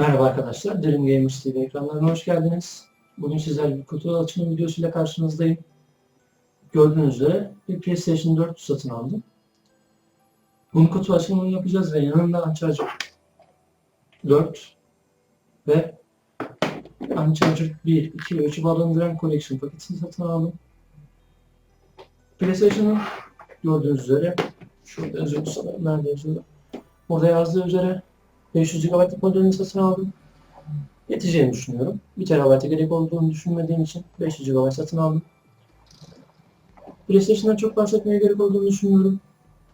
Merhaba arkadaşlar, Dream Gamers TV ekranlarına hoş geldiniz. Bugün sizlerle bir kutu açılım videosuyla karşınızdayım. Gördüğünüz üzere bir PlayStation 4 satın aldım. Bunun kutu açılımını yapacağız ve yanında Uncharted 4 ve Uncharted 1, 2 ve 3'ü barındıran Collection paketini satın aldım. PlayStation'ın gördüğünüz üzere şurada yazıyor sanırım, nerede yazıyor? Orada yazdığı üzere 500 GB'lık modelini satın aldım. Yeteceğini düşünüyorum. 1 TB'a gerek olduğunu düşünmediğim için 500 GB satın aldım. PlayStation'dan çok bahsetmeye gerek olduğunu düşünmüyorum.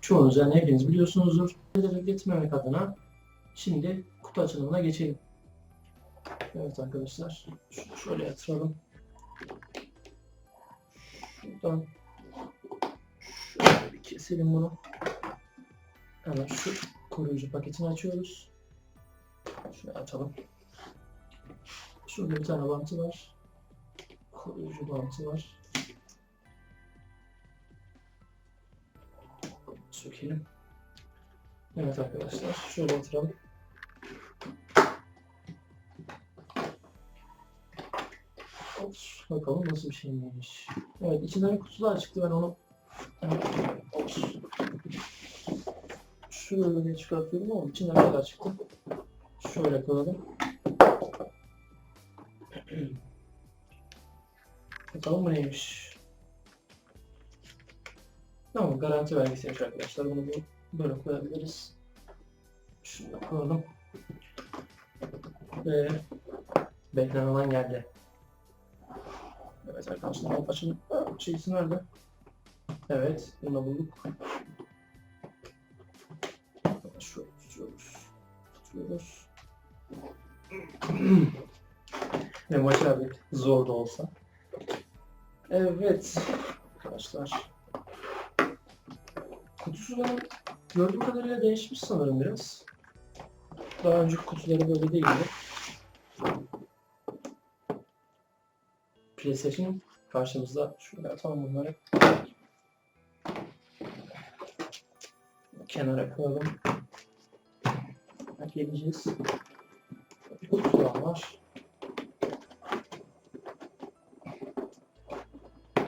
Çoğunuz yani hepiniz biliyorsunuzdur. Neleri getirmemek adına şimdi kutu açılımına geçelim. Evet arkadaşlar. Şunu şöyle yatıralım. Şuradan şöyle bir keselim bunu. Hemen şu koruyucu paketini açıyoruz. Şunu açalım. Şurada bir tane bantı var. Koruyucu bantı var. Sökelim. Evet arkadaşlar şöyle yatıralım. Ops, bakalım nasıl bir şeymiş. Evet içinden kutular çıktı ben onu Ops. Şöyle çıkartıyorum ama içinden kadar çıktı. Şöyle koyalım. Bakalım bu neymiş. Tamam garanti belgesiymiş arkadaşlar. Bunu bu- böyle koyabiliriz. Şunu koyalım. Ve beklenen geldi. Evet arkadaşlar açın şeysi nerede? Evet bunu da bulduk. Şöyle tutuyoruz. Tutuyoruz. Ve başardık. Zor da olsa. Evet. Arkadaşlar. Kutusu da gördüğüm kadarıyla değişmiş sanırım biraz. Daha önceki kutuları böyle değildi. PlayStation karşımızda. Şöyle atalım bunları. Kenara koyalım. Geleceğiz. Daha var.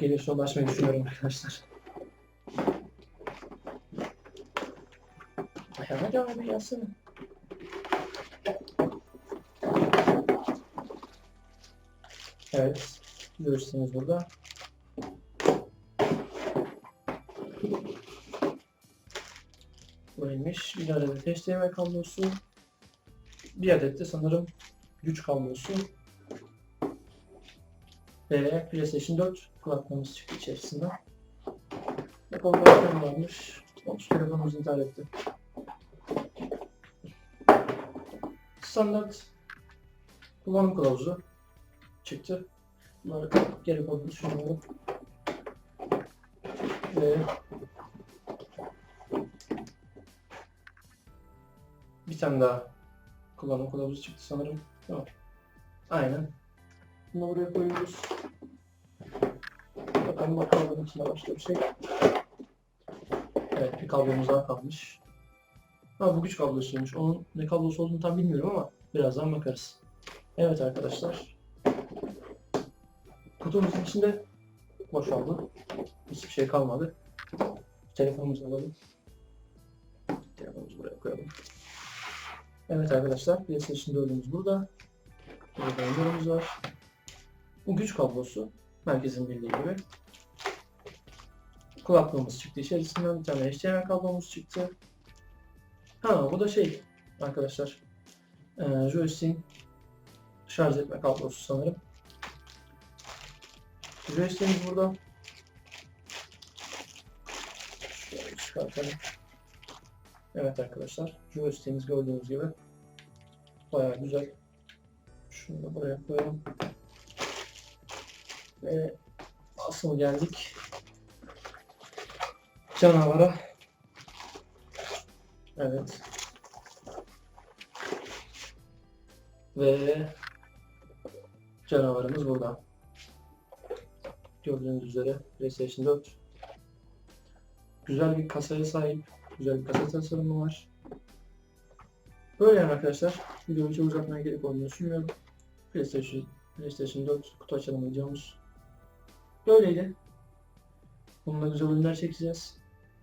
Gelirse ulaşmayı düşünüyorum arkadaşlar. Ya hadi abi. Evet. Görürsünüz burada. Bu neymiş? Bir adet HDMI kablosu. Bir adet de sanırım güç kablosu. Ve PlayStation 4 kulaklığımız çıktı. Bakalım başka ne varmış. Olmuş telefonumuz intihar etti. Standart kullanım kılavuzu çıktı. Bunları gerek olduğunu düşünüyorum. Ve bir tane daha kullanım kılavuzu çıktı sanırım. Tamam. Aynen. Bunu buraya koyuyoruz. Bakalım bakalım içinde başka bir şey. Evet bir kablomuz daha kalmış. Ha bu güç kablosuymuş. Onun ne kablosu olduğunu tam bilmiyorum ama birazdan bakarız. Evet arkadaşlar. Kutumuzun içinde boşaldı. Hiçbir şey kalmadı. Telefonumuzu alalım. Telefonumuzu buraya koyalım. Evet arkadaşlar PlayStation 4'ümüz burada. Burada ömrümüz var. Bu güç kablosu. Merkezin bildiği gibi. Kulaklığımız çıktı içerisinden. Bir tane HDMI kablomuz çıktı. Ha bu da şey arkadaşlar. Ee, joystick'in şarj etme kablosu sanırım. Joystick'imiz burada. Şöyle çıkartalım. Evet arkadaşlar. Joystick'imiz gördüğünüz gibi. Bayağı güzel. Şunu da buraya koyalım. Ve asıl geldik canavara. Evet. Ve canavarımız burada. Gördüğünüz üzere PlayStation 4. Güzel bir kasaya sahip. Güzel bir kasa tasarımı var. Böyle yani arkadaşlar. Videoyu çok uzatmaya gerek olduğunu düşünmüyorum. PlayStation, PlayStation 4 kutu açalım videomuz. Böyleydi. Bununla güzel oyunlar çekeceğiz.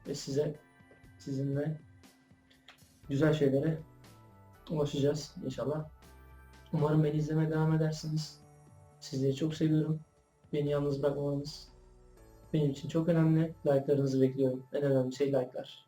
Ve size, sizinle güzel şeylere ulaşacağız inşallah. Umarım beni izlemeye devam edersiniz. Sizleri çok seviyorum. Beni yalnız bırakmamanız benim için çok önemli. Like'larınızı bekliyorum. En önemli şey like'lar.